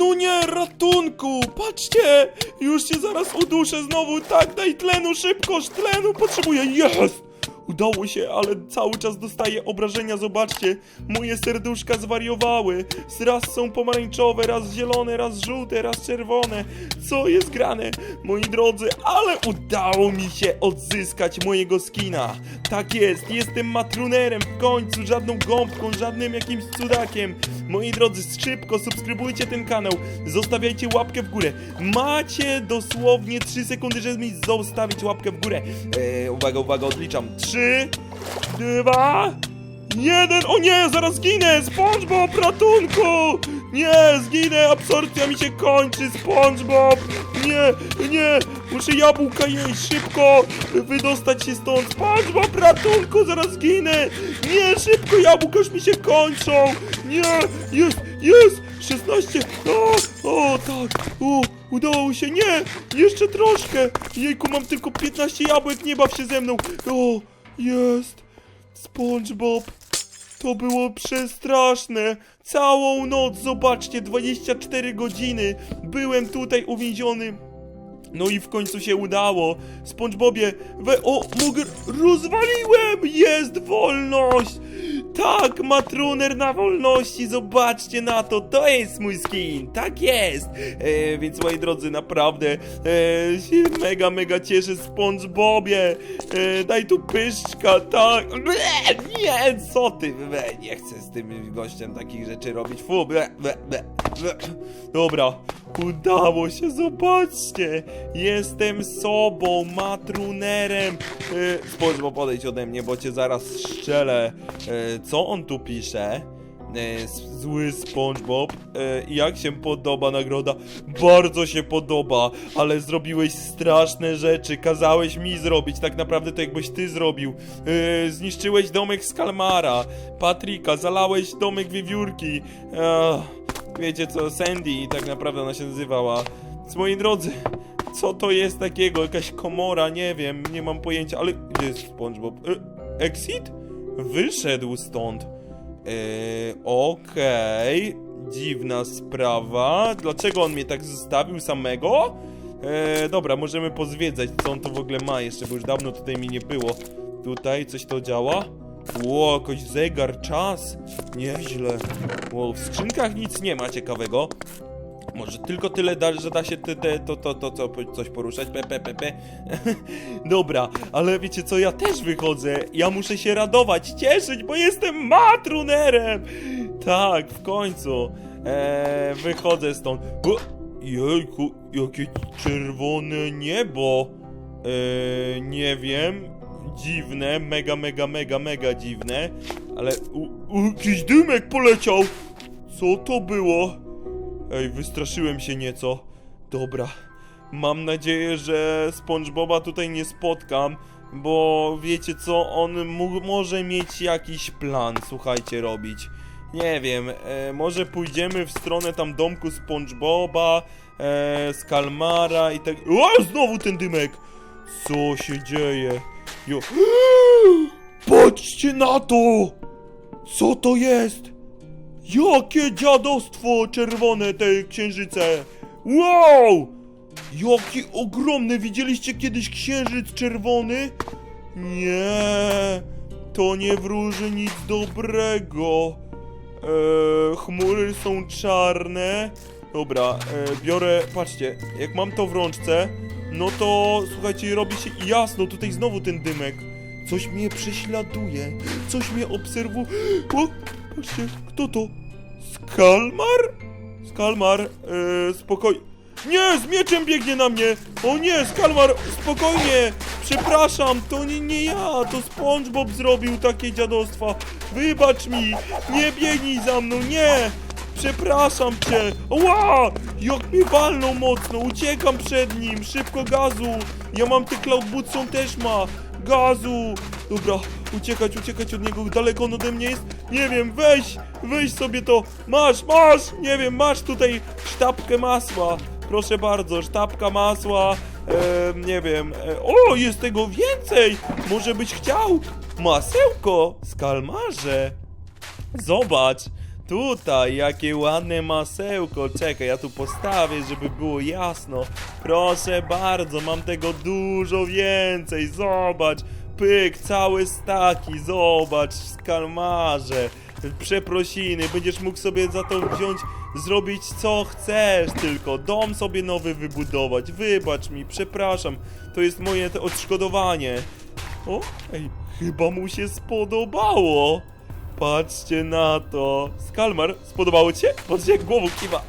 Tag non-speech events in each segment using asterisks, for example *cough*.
No nie, ratunku! Patrzcie! Już się zaraz uduszę znowu! Tak, daj tlenu, szybko! Tlenu potrzebuję! Jest! Udało się, ale cały czas dostaję obrażenia, zobaczcie. Moje serduszka zwariowały. Raz są pomarańczowe, raz zielone, raz żółte, raz czerwone. Co jest grane? Moi drodzy, ale udało mi się odzyskać mojego skina. Tak jest, jestem matrunerem w końcu, żadną gąbką, żadnym jakimś cudakiem. Moi drodzy, szybko subskrybujcie ten kanał, zostawiajcie łapkę w górę. Macie dosłownie 3 sekundy, żeby mi zostawić łapkę w górę. Eee, uwaga, uwaga, odliczam. 3, 2, jeden. O nie, zaraz zginę! SpongeBob, ratunku! Nie, zginę, absorpcja mi się kończy, SpongeBob! Nie, nie, muszę jabłka jeść, szybko! Wydostać się stąd, SpongeBob, ratunku, zaraz zginę! Nie, szybko, jabłka już mi się kończą! Nie, jest, jest! 16! O, o tak! O, udało się, nie! Jeszcze troszkę! Jejku, mam tylko 15 jabłek, nie baw się ze mną! O, jest! SpongeBob! To było przestraszne! Całą noc, zobaczcie, 24 godziny byłem tutaj uwięziony. No i w końcu się udało. SpongeBobie, we... O, mogę... Rozwaliłem! Jest wolność! Tak, matruner na wolności, zobaczcie na to, to jest mój skin, tak jest! E, więc moi drodzy, naprawdę e, się mega, mega cieszę SpongeBobie! E, daj tu pyszczka, tak! Ble, nie, co ty? Ble, nie chcę z tym gościem takich rzeczy robić, fu, ble, ble, ble. Dobra, udało się, zobaczcie! Jestem sobą, matrunerem! E, SpongeBob, podejdź ode mnie, bo cię zaraz strzelę. E, co on tu pisze? E, Zły SpongeBob. Jak się podoba nagroda? Bardzo się podoba, ale zrobiłeś straszne rzeczy. Kazałeś mi zrobić. Tak naprawdę to jakbyś ty zrobił. Zniszczyłeś domek z Kalmara. Patryka, zalałeś domek wiewiórki. E, wiecie co, Sandy tak naprawdę ona się nazywała. Więc moi drodzy, co to jest takiego? Jakaś komora, nie wiem, nie mam pojęcia, ale gdzie jest SpongeBob? E, exit? Wyszedł stąd. Eee, okej. Dziwna sprawa. Dlaczego on mnie tak zostawił samego? Eee, dobra, możemy pozwiedzać, co on to w ogóle ma jeszcze, bo już dawno tutaj mi nie było. Tutaj coś to działa? Ło, jakoś zegar, czas. Nieźle. Ło, w skrzynkach nic nie ma ciekawego. Może tylko tyle da, że da się te, te, to, to, to, to, coś poruszać, pe, pe, pe, pe. *laughs* Dobra, ale wiecie co, ja też wychodzę. Ja muszę się radować, cieszyć, bo jestem matrunerem. Tak, w końcu. Eee, wychodzę stąd. O, jejku, jakie czerwone niebo. Eee, nie wiem. Dziwne, mega, mega, mega, mega dziwne. Ale, u, u, jakiś dymek poleciał. Co to było? Ej, wystraszyłem się nieco. Dobra. Mam nadzieję, że SpongeBoba tutaj nie spotkam, bo wiecie co, on może mieć jakiś plan, słuchajcie, robić. Nie wiem, e, może pójdziemy w stronę tam domku SpongeBoba, e, z Kalmara i tak... O, znowu ten dymek! Co się dzieje? Jo... *gasps* Patrzcie na to! Co to jest? Jakie dziadostwo czerwone te księżyce! Wow! Jaki ogromny! Widzieliście kiedyś księżyc czerwony? Nie, to nie wróży nic dobrego. Eee, chmury są czarne. Dobra, e, biorę, patrzcie, jak mam to w rączce, no to słuchajcie, robi się jasno, tutaj znowu ten dymek. Coś mnie prześladuje, coś mnie obserwuje. O, patrzcie, kto to? Skalmar? Skalmar, e, spokoj. Nie, z mieczem biegnie na mnie! O nie, Skalmar, spokojnie! Przepraszam, to nie, nie ja, to SpongeBob zrobił takie dziadostwa. Wybacz mi, nie biegnij za mną, nie! Przepraszam cię! Ła! Jak mnie walną mocno, uciekam przed nim, szybko gazu! Ja mam te Cloud on też ma! Gazu! Dobra, uciekać, uciekać od niego, daleko on ode mnie jest? Nie wiem, weź, weź sobie to! Masz, masz! Nie wiem, masz tutaj sztabkę masła! Proszę bardzo, sztabka masła, nie wiem, e, o, jest tego więcej! Może byś chciał? Masełko, skalmarze! Zobacz, Tutaj, jakie ładne masełko. Czekaj, ja tu postawię, żeby było jasno. Proszę bardzo, mam tego dużo więcej. Zobacz. Pyk, całe staki, zobacz, skalmarze. Przeprosiny, będziesz mógł sobie za to wziąć, zrobić co chcesz tylko. Dom sobie nowy wybudować. Wybacz mi, przepraszam. To jest moje odszkodowanie. O, ej, chyba mu się spodobało. Patrzcie na to. Skalmar, spodobało ci się? Patrzcie jak głową kiwa.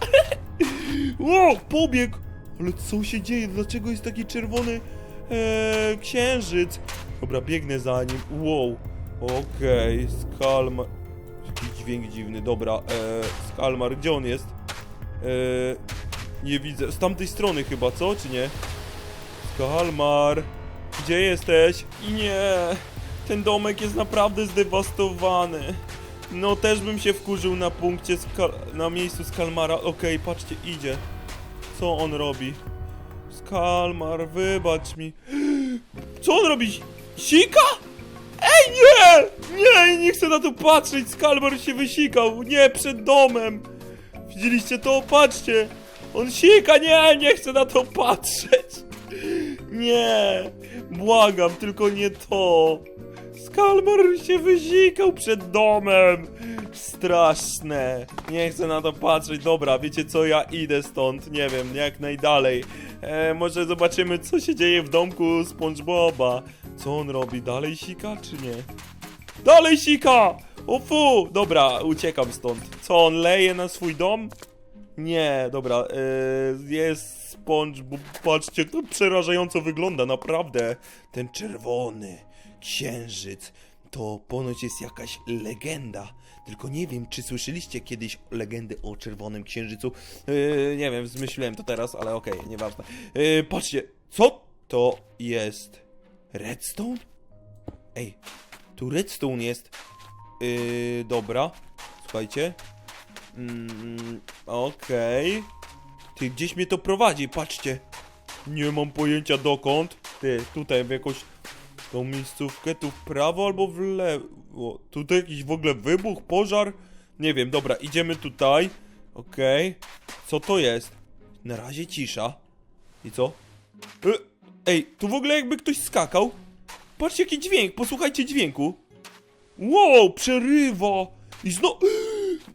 *laughs* o, pobiegł. Ale co się dzieje? Dlaczego jest taki czerwony e, księżyc? Dobra, biegnę za nim. Wow. Okej, Skalmar. Jakiś dźwięk dziwny. Dobra, e, Skalmar, gdzie on jest? E, nie widzę. Z tamtej strony chyba, co? Czy nie? Skalmar. Gdzie jesteś? Nie. Ten domek jest naprawdę zdewastowany. No też bym się wkurzył na punkcie na miejscu Skalmara. Okej, patrzcie, idzie. Co on robi? Skalmar, wybacz mi. *gasps* Co on robi? Sika? Ej, nie! Nie, nie chcę na to patrzeć. Skalmar się wysikał. Nie, przed domem. Widzieliście to? Patrzcie. On sika. Nie, nie chcę na to patrzeć. Nie, błagam, tylko nie to. Skalmar się wyzikał przed domem. Straszne. Nie chcę na to patrzeć. Dobra, wiecie co, ja idę stąd. Nie wiem, jak najdalej. E, może zobaczymy, co się dzieje w domku SpongeBoba. Co on robi? Dalej sika, czy nie? Dalej sika! O fu! Dobra, uciekam stąd. Co, on leje na swój dom? Nie, dobra, e, jest SpongeBob, patrzcie, to przerażająco wygląda, naprawdę. Ten czerwony księżyc to ponoć jest jakaś legenda. Tylko nie wiem, czy słyszeliście kiedyś legendy o czerwonym księżycu. E, nie wiem, zmyśliłem to teraz, ale okej, nieważne. E, patrzcie, co to jest? Redstone? Ej, tu redstone jest. Yy, dobra. Słuchajcie. Mm, Okej. Ty, gdzieś mnie to prowadzi, patrzcie. Nie mam pojęcia dokąd. Ty, tutaj w jakąś tą miejscówkę, tu w prawo albo w lewo. Tutaj jakiś w ogóle wybuch, pożar. Nie wiem, dobra, idziemy tutaj. Okej. Co to jest? Na razie cisza. I co? E, Ej, tu w ogóle jakby ktoś skakał. Patrzcie jaki dźwięk, posłuchajcie dźwięku. Wow, przerywa! I znowu...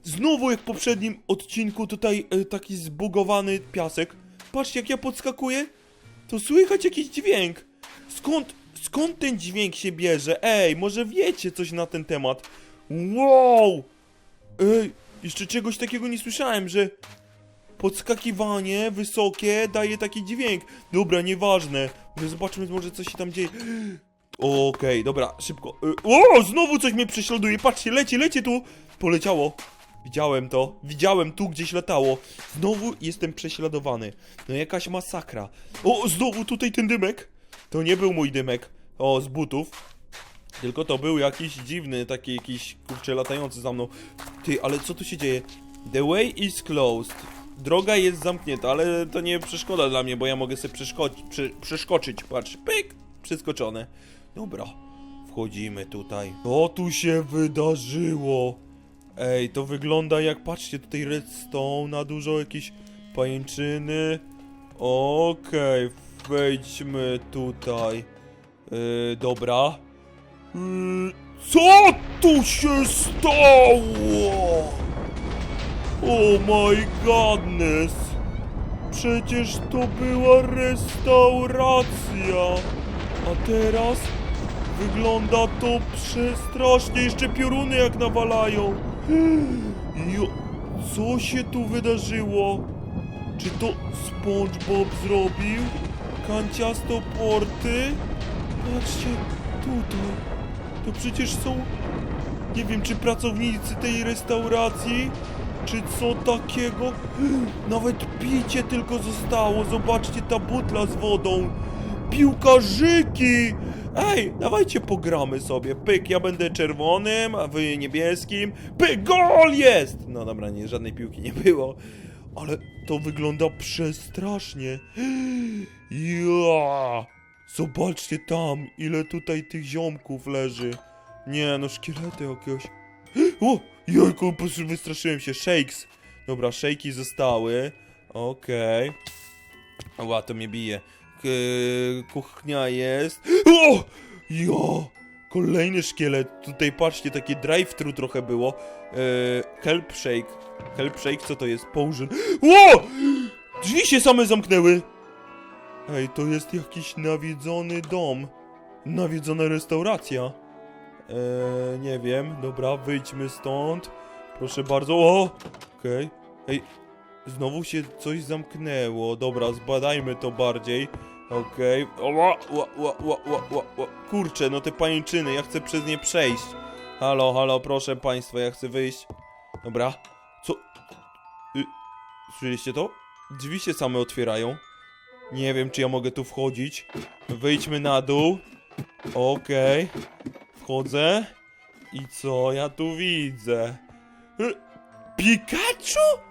Znowu jak w poprzednim odcinku tutaj e, taki zbugowany piasek. Patrzcie jak ja podskakuję. To słychać jakiś dźwięk. Skąd, skąd ten dźwięk się bierze? Ej, może wiecie coś na ten temat? Wow! Ej, jeszcze czegoś takiego nie słyszałem, że podskakiwanie wysokie daje taki dźwięk. Dobra, nieważne. Może zobaczmy może co się tam dzieje. Okej, dobra, szybko. Y, O, znowu coś mnie prześladuje. Patrzcie, leci, leci tu. Poleciało. Widziałem to. Widziałem tu gdzieś latało. Znowu jestem prześladowany. No jakaś masakra. O, znowu tutaj ten dymek. To nie był mój dymek. O, z butów. Tylko to był jakiś dziwny, taki jakiś kurczę latający za mną. Ty, ale co tu się dzieje? The way is closed. Droga jest zamknięta, ale to nie przeszkoda dla mnie, bo ja mogę sobie przeszko- przy- przeskoczyć. Patrz, pyk, przeskoczone. Dobra, wchodzimy tutaj. Co tu się wydarzyło? Ej, to wygląda jak, patrzcie, tutaj redstone, na dużo jakieś pajęczyny. Okej, wejdźmy tutaj. Yy, dobra. Yy, co tu się stało? Oh my godness! Przecież to była restauracja! A teraz wygląda to przestrasznie, jeszcze pioruny jak nawalają. Co się tu wydarzyło? Czy to SpongeBob zrobił? Kanciasto porty? Patrzcie, tutaj. To przecież są nie wiem, czy pracownicy tej restauracji, czy co takiego. *gasps* Nawet picie tylko zostało. Zobaczcie, ta butla z wodą. Piłkarzyki! Ej, dawajcie pogramy sobie. Pyk, ja będę czerwonym, a wy niebieskim. Pyk, gol jest! No dobra, nie, żadnej piłki nie było. Ale to wygląda przestrasznie. Ja! Zobaczcie tam, ile tutaj tych ziomków leży. Nie, no szkielety jakiegoś. O! Prostu wystraszyłem się. Shakes. Dobra, shake'i zostały. Okej. Ła, to mnie bije. K kuchnia jest. O! Jo! Kolejny szkielet. Tutaj patrzcie, takie drive-thru trochę było. Eee, kelp shake. Kelp shake, co to jest? Położen. Ło! Drzwi się same zamknęły. Ej, to jest jakiś nawiedzony dom. Nawiedzona restauracja. Eee, nie wiem. Dobra, wyjdźmy stąd. Proszę bardzo. O! Okej. Ej, znowu się coś zamknęło. Dobra, zbadajmy to bardziej. Okej. O, Ła, ła, ła, ła, ła, ła, ła. Kurczę, no te pajęczyny, ja chcę przez nie przejść. Halo, halo, proszę państwa, ja chcę wyjść. Dobra. Co? Y, słyszeliście to? Drzwi się same otwierają. Nie wiem, czy ja mogę tu wchodzić. Wyjdźmy na dół. Okej. Wchodzę. I co ja tu widzę? Y, Pikachu?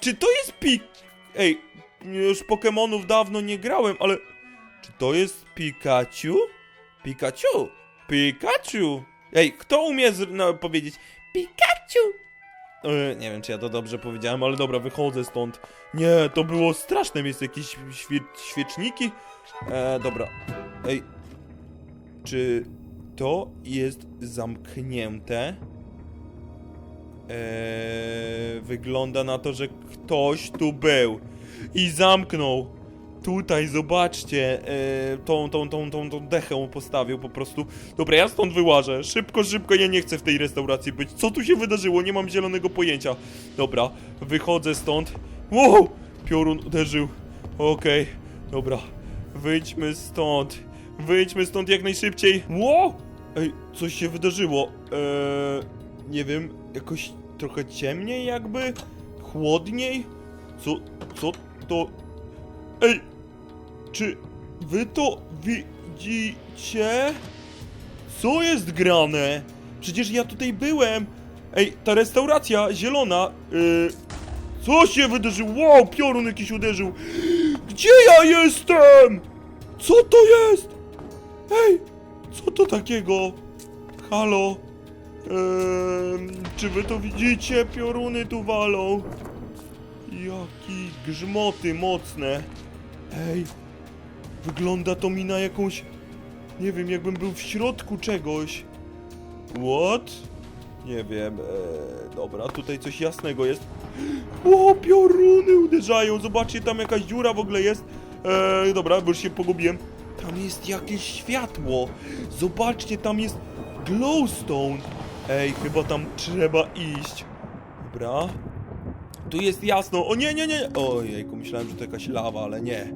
Czy to jest Pik... Ej, już Pokemonów dawno nie grałem, ale... Czy to jest Pikachu? Pikachu? Pikachu? Ej, kto umie z... no, powiedzieć Pikachu? E, nie wiem, czy ja to dobrze powiedziałem, ale dobra, wychodzę stąd. Nie, to było straszne miejsce, jakieś świe... świeczniki. E, dobra. Ej, czy to jest zamknięte? Eee, wygląda na to, że ktoś tu był i zamknął. Tutaj, zobaczcie, eee, tą, tą, tą, tą, tą dechę postawił po prostu. Dobra, ja stąd wyłażę. Szybko, szybko, ja nie chcę w tej restauracji być. Co tu się wydarzyło? Nie mam zielonego pojęcia. Dobra, wychodzę stąd. Wow! Piorun uderzył. Okej, dobra. Wyjdźmy stąd. Wyjdźmy stąd jak najszybciej. Wow! Ej, coś się wydarzyło. Eee, nie wiem, jakoś trochę ciemniej jakby? Chłodniej? Co, co to? Ej, czy wy to widzicie? Co jest grane? Przecież ja tutaj byłem. Ej, ta restauracja zielona. Yy, co się wydarzyło? Wow, piorun jakiś uderzył. Gdzie ja jestem? Co to jest? Ej, co to takiego? Halo? Czy wy to widzicie? Pioruny tu walą. Jaki grzmoty mocne. Ej, wygląda to mi na jakąś... Nie wiem, jakbym był w środku czegoś. What? Nie wiem, eee, dobra, tutaj coś jasnego jest. O, pioruny uderzają, zobaczcie, tam jakaś dziura w ogóle jest. Eee, dobra, bo już się pogubiłem. Tam jest jakieś światło. Zobaczcie, tam jest glowstone. Ej, chyba tam trzeba iść. Dobra. Tu jest jasno. O nie, nie, nie. Ojejku, myślałem, że to jakaś lawa, ale nie.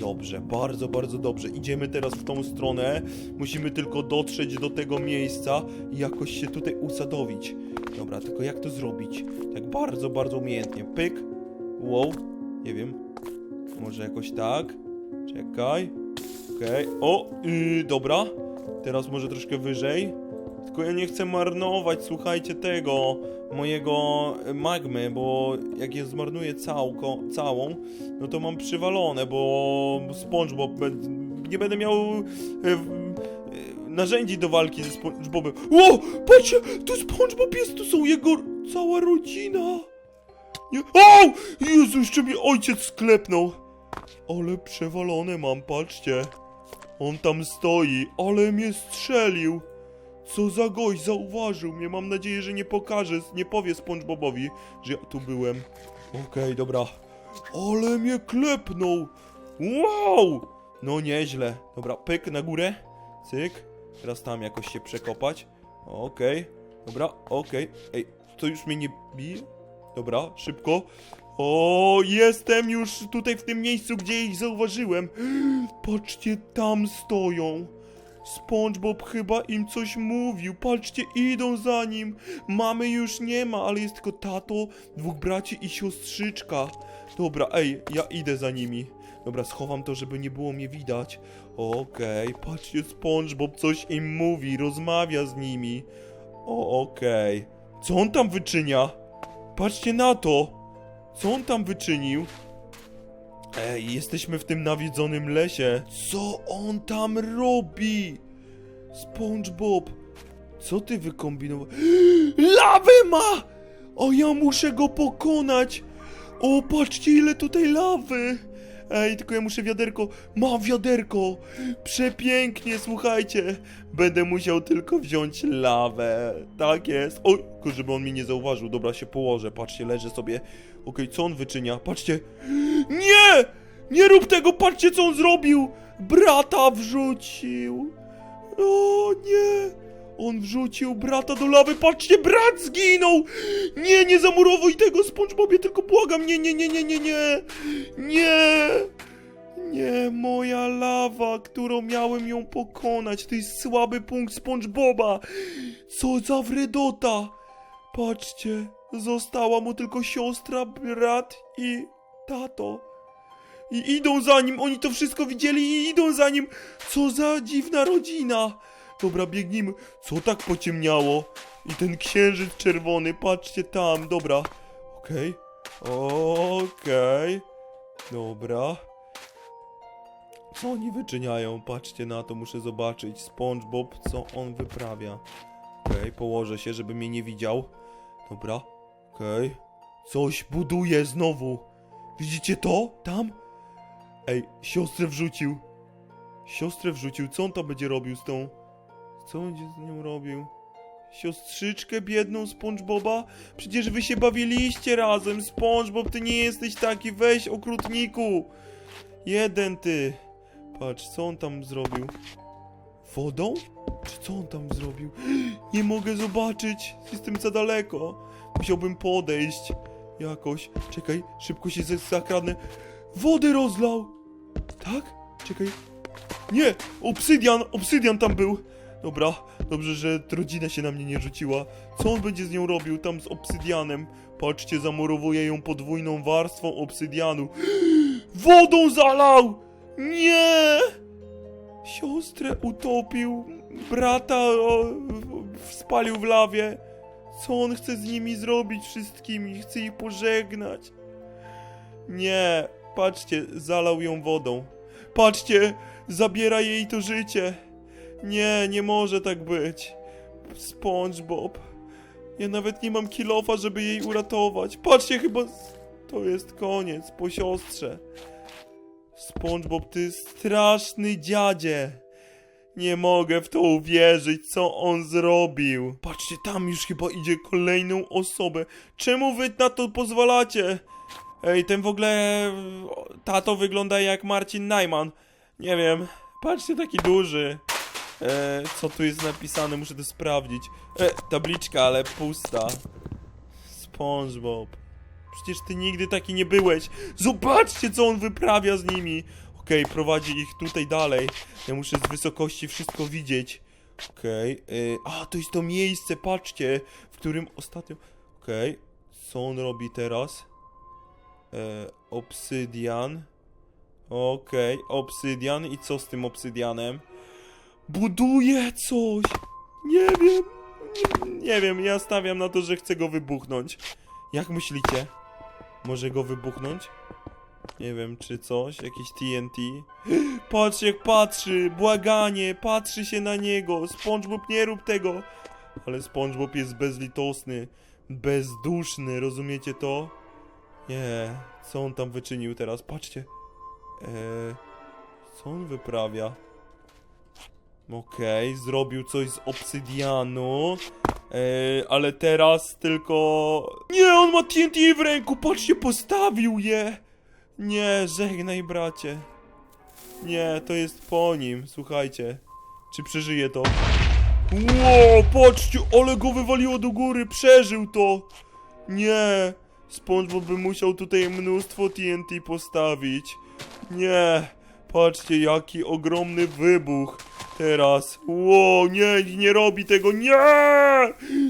Dobrze, bardzo, bardzo dobrze. Idziemy teraz w tą stronę. Musimy tylko dotrzeć do tego miejsca i jakoś się tutaj usadowić. Dobra, tylko jak to zrobić? Tak bardzo, bardzo umiejętnie. Pyk. Wow. Nie wiem. Może jakoś tak. Czekaj. Okej. O, yy, dobra. Teraz może troszkę wyżej. Tylko ja nie chcę marnować, słuchajcie tego, mojego e, magmy, bo jak je zmarnuję całko, całą, no to mam przywalone, bo SpongeBob, nie będę miał e, e, narzędzi do walki ze SpongeBobem. O, patrzcie, tu SpongeBob jest, tu są jego cała rodzina. Nie, o, Jezu, jeszcze mnie ojciec sklepnął. Ale przewalone mam, patrzcie. On tam stoi, ale mnie strzelił. Co za gość, zauważył mnie. Mam nadzieję, że nie pokaże, nie powie SpongeBobowi, że ja tu byłem. Okej, dobra. Ale mnie klepnął. Wow! No nieźle. Dobra, pyk na górę. Cyk. Teraz tam jakoś się przekopać. Okej. Dobra, okej. Ej, to już mnie nie bije? Dobra, szybko. O, jestem już tutaj w tym miejscu, gdzie ich zauważyłem. *gasps* Patrzcie, tam stoją. SpongeBob chyba im coś mówił. Patrzcie, idą za nim. Mamy już nie ma, ale jest tylko tato, dwóch braci i siostrzyczka. Dobra, ej, ja idę za nimi. Dobra, schowam to, żeby nie było mnie widać. Okej, patrzcie, SpongeBob coś im mówi, rozmawia z nimi. Okej. Co on tam wyczynia? Patrzcie na to. Co on tam wyczynił? Ej, jesteśmy w tym nawiedzonym lesie. Co on tam robi? SpongeBob, Co ty wykombinowałeś? *gasps* Lawę ma! O, ja muszę go pokonać! O, patrzcie ile tutaj lawy! Ej, tylko ja muszę wiaderko. Mam wiaderko! Przepięknie, słuchajcie! Będę musiał tylko wziąć lawę. Tak jest. Oj, tylko żeby on mnie nie zauważył. Dobra, się położę. Patrzcie, leżę sobie. Okej, co on wyczynia? Patrzcie. Nie! Nie rób tego! Patrzcie, co on zrobił! Brata wrzucił! O nie! On wrzucił brata do lawy, patrzcie, brat zginął! Nie, nie zamurowuj tego, SpongeBobie, tylko błagam, nie, nie, nie, nie, nie, nie! Nie! Nie, moja lawa, którą miałem ją pokonać, to jest słaby punkt SpongeBoba! Co za wredota! Patrzcie, została mu tylko siostra, brat i tato. I idą za nim, oni to wszystko widzieli i idą za nim. Co za dziwna rodzina. Dobra, biegnijmy. Co tak pociemniało? I ten księżyc czerwony, patrzcie tam, dobra. Okej, okej, dobra. Co oni wyczyniają? Patrzcie na to, muszę zobaczyć. SpongeBob, co on wyprawia. Okej, położę się, żeby mnie nie widział. Dobra, okej. Coś buduje znowu. Widzicie to? Tam? Ej, siostrę wrzucił. Siostrę wrzucił. Co on tam będzie robił z tą... Co będzie z nią robił? Siostrzyczkę biedną SpongeBoba? Przecież wy się bawiliście razem. SpongeBob, ty nie jesteś taki. Weź, okrutniku. Jeden ty. Patrz, co on tam zrobił? Wodą? Czy co on tam zrobił? *gasps* Nie mogę zobaczyć. Jestem za daleko. Musiałbym podejść. Jakoś. Czekaj, szybko się zakradnę. Wodę rozlał! Tak? Czekaj. Nie! Obsydian! Obsydian tam był! Dobra, dobrze, że rodzina się na mnie nie rzuciła. Co on będzie z nią robił tam z obsydianem? Patrzcie, zamurowuje ją podwójną warstwą obsydianu. *gasps* Wodą zalał! Nie! Siostrę utopił, brata o, spalił w lawie. Co on chce z nimi zrobić wszystkimi? Chce ich pożegnać. Nie, patrzcie, zalał ją wodą. Patrzcie, zabiera jej to życie. Nie, nie może tak być. SpongeBob. Ja nawet nie mam kilofa, żeby jej uratować. Patrzcie, chyba to jest koniec po siostrze. SpongeBob, ty straszny dziadzie. Nie mogę w to uwierzyć, co on zrobił. Patrzcie, tam już chyba idzie kolejną osobę. Czemu wy na to pozwalacie? Ej, ten w ogóle tato wygląda jak Marcin Najman. Nie wiem, patrzcie, taki duży. E, co tu jest napisane? Muszę to sprawdzić. E, tabliczka, ale pusta. SpongeBob. Przecież ty nigdy taki nie byłeś. Zobaczcie, co on wyprawia z nimi. Okej, prowadzi ich tutaj dalej. Ja muszę z wysokości wszystko widzieć. Okej. y, a, to jest to miejsce, patrzcie, w którym ostatnio... Okej. Co on robi teraz? E, obsydian. Okej, obsydian. I co z tym obsydianem? Buduje coś! Nie wiem. Nie, nie wiem, ja stawiam na to, że chcę go wybuchnąć. Jak myślicie? Może go wybuchnąć? Nie wiem, czy coś, jakieś TNT. *gasps* Patrz jak patrzy, błaganie, patrzy się na niego. SpongeBob nie rób tego. Ale SpongeBob jest bezlitosny, bezduszny, rozumiecie to? Nie, co on tam wyczynił teraz? Patrzcie. Eee, co on wyprawia? Okej, zrobił coś z obsydianu. Eee, ale teraz tylko... Nie, on ma TNT w ręku, patrzcie, postawił je! Nie, żegnaj bracie. Nie, to jest po nim, słuchajcie. Czy przeżyje to? Ło, patrzcie, ale go wywaliło do góry, przeżył to! Nie, SpongeBob by musiał tutaj mnóstwo TNT postawić. Nie, patrzcie, jaki ogromny wybuch. Teraz, ło, nie, nie robi tego, nie!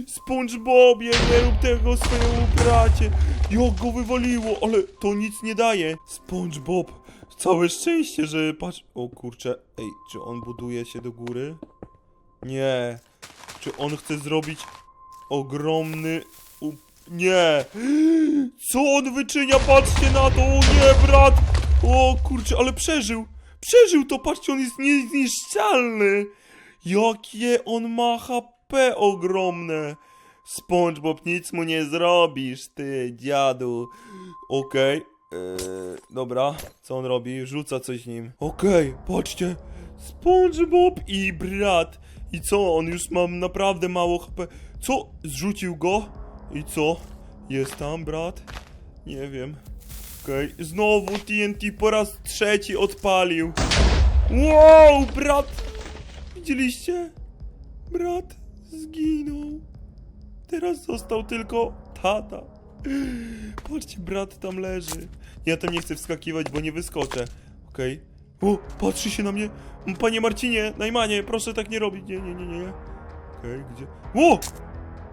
SpongeBobie, nie rób tego swojemu bracie. Jak go wywaliło, ale to nic nie daje. SpongeBob, całe szczęście, że patrz... O kurczę, ej, czy on buduje się do góry? Nie. Czy on chce zrobić ogromny... Nie! Co on wyczynia? Patrzcie na to! O nie, brat! O kurczę, ale przeżył! Przeżył to, patrzcie, on jest niezniszczalny! Jakie on ma HP! Ogromne. SpongeBob, nic mu nie zrobisz, ty dziadu. Okej, eee, dobra, co on robi? Rzuca coś nim. Okej, patrzcie, SpongeBob i brat. I co, on już ma naprawdę mało HP. Co? Zrzucił go? I co? Jest tam, brat? Nie wiem. Okej, znowu TNT po raz trzeci odpalił. Wow, brat! Widzieliście? Brat zginął. Teraz został tylko tata. Patrzcie, brat tam leży. Ja tam nie chcę wskakiwać, bo nie wyskoczę. Okej. O, patrzy się na mnie. Panie Marcinie, Najmanie, proszę tak nie robić. Nie, nie, nie, nie. Okej, gdzie? O!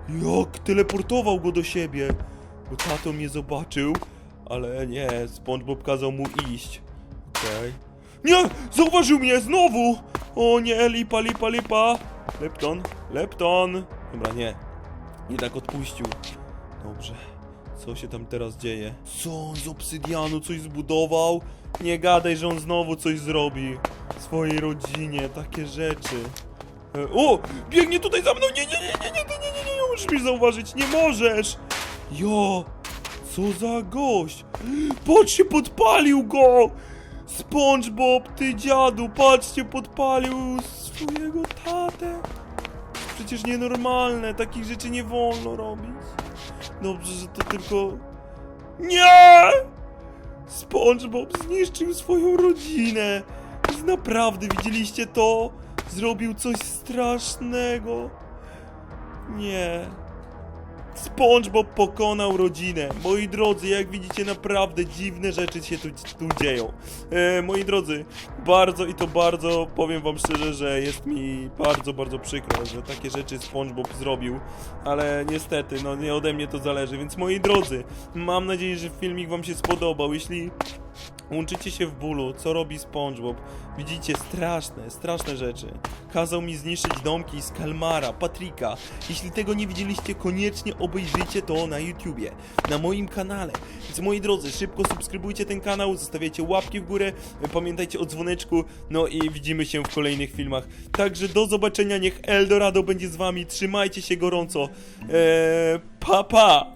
Jak teleportował go do siebie. Bo tato mnie zobaczył, ale nie, SpongeBob kazał mu iść. Okej. Nie! Zauważył mnie znowu! O nie, lipa, lipa, lipa! Lepton, Lepton! Dobra, nie. Jednak odpuścił. Dobrze. Co się tam teraz dzieje? Co on z obsydianu coś zbudował? Nie gadaj, że on znowu coś zrobi. Swojej rodzinie, takie rzeczy. E, O! Biegnie tutaj za mną! Nie, nie, nie, nie, nie, nie, nie, nie, nie, nie możesz mi zauważyć, nie możesz! Jo! Co za gość! Patrzcie, podpalił go! SpongeBob, ty dziadu, patrzcie, podpalił swojego tatę. Przecież nienormalne, takich rzeczy nie wolno robić. Dobrze, że to tylko... Nie! SpongeBob zniszczył swoją rodzinę. Naprawdę, widzieliście to? Zrobił coś strasznego. Nie. SpongeBob pokonał rodzinę. Moi drodzy, jak widzicie, naprawdę dziwne rzeczy się tu, tu dzieją. E, moi drodzy, bardzo i to bardzo, powiem wam szczerze, że jest mi bardzo, bardzo przykro, że takie rzeczy SpongeBob zrobił, ale niestety, no nie ode mnie to zależy, więc moi drodzy, mam nadzieję, że filmik wam się spodobał. Jeśli Łączycie się w bólu, co robi SpongeBob? Widzicie straszne, straszne rzeczy. Kazał mi zniszczyć domki z Kalmara, Patryka. Jeśli tego nie widzieliście, koniecznie obejrzyjcie to na YouTubie, na moim kanale. Więc moi drodzy, szybko subskrybujcie ten kanał, zostawiajcie łapki w górę, pamiętajcie o dzwoneczku, no i widzimy się w kolejnych filmach. Także do zobaczenia, niech Eldorado będzie z wami, trzymajcie się gorąco. Eee, pa pa!